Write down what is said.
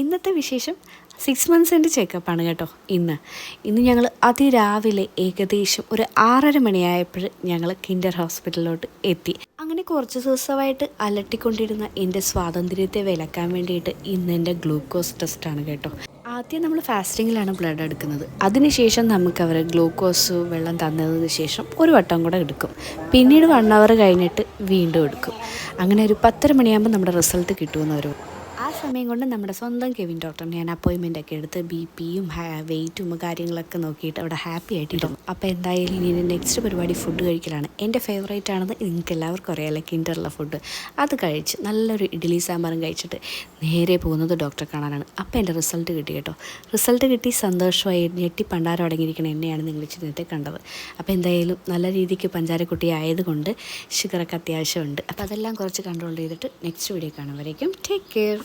ഇന്നത്തെ വിശേഷം സിക്സ് മന്ത്സിന്റെ ചെക്കപ്പാണ് കേട്ടോ ഇന്ന്. ഇന്ന് ഞങ്ങൾ അതിരാവിലെ ഏകദേശം ഒരു ആറര മണിയായപ്പോൾ ഞങ്ങൾ കിൻഡർ ഹോസ്പിറ്റലിലോട്ട് എത്തി. അങ്ങനെ കുറച്ച് ദിവസമായിട്ട് അലട്ടിക്കൊണ്ടിരുന്ന എന്റെ സ്വാതന്ത്ര്യത്തെ വിലക്കാൻ വേണ്ടിയിട്ട് ഇന്ന് എന്റെ ഗ്ലൂക്കോസ് ടെസ്റ്റാണ് കേട്ടോ. ആദ്യം നമ്മൾ ഫാസ്റ്റിങ്ങിലാണ് ബ്ലഡ് എടുക്കുന്നത്. അതിനുശേഷം നമുക്ക് അവർ ഗ്ലൂക്കോസ് വെള്ളം തന്നതിന് ശേഷം ഒരു വട്ടം കൂടെ എടുക്കും. പിന്നീട് വൺ അവർ കഴിഞ്ഞിട്ട് വീണ്ടും എടുക്കും. അങ്ങനെ ഒരു പത്തര മണിയാകുമ്പോൾ നമ്മുടെ റിസൾട്ട് കിട്ടുമെന്ന് അവർ ആ സമയം കൊണ്ട് നമ്മുടെ സ്വന്തം കെവിൻ ഡോക്ടറിന് ഞാൻ അപ്പോയിൻമെന്റ് ഒക്കെ എടുത്ത് ബി പിയും വെയിറ്റും കാര്യങ്ങളൊക്കെ നോക്കിയിട്ട് അവിടെ ഹാപ്പി ആയിട്ടിരുന്നു. അപ്പോൾ എന്തായാലും ഇനി നെക്സ്റ്റ് പരിപാടി ഫുഡ് കഴിക്കലാണ്. എന്റെ ഫേവറേറ്റ് ആണെന്ന് നിങ്ങൾക്ക് എല്ലാവർക്കും അറിയാമല്ലോ കിൻഡറിലെ ഫുഡ് അത് കഴിച്ച് നല്ലൊരു ഇഡ്ഡലി സാമ്പാറും കഴിച്ചിട്ട് നേരെ പോകുന്നത് ഡോക്ടറെ കാണാനാണ്. അപ്പോൾ എന്റെ റിസൾട്ട് കിട്ടി കേട്ടോ. റിസൾട്ട് കിട്ടി സന്തോഷമായി. ഞെട്ടി പണ്ടാരം അടങ്ങിയിരിക്കണ എന്നെയാണ് നിങ്ങൾ ചിന്നത്തെ കണ്ടത്. അപ്പോൾ എന്തായാലും നല്ല രീതിക്ക് പഞ്ചാരക്കുട്ടി ആയതുകൊണ്ട് ഷുഗറൊക്കെ അത്യാവശ്യമുണ്ട്. അപ്പോൾ അതെല്ലാം കുറച്ച് കൺട്രോൾ ചെയ്തിട്ട് നെക്സ്റ്റ് വീഡിയോ കാണുമ്പോഴേക്കും ടേക്ക് കെയർ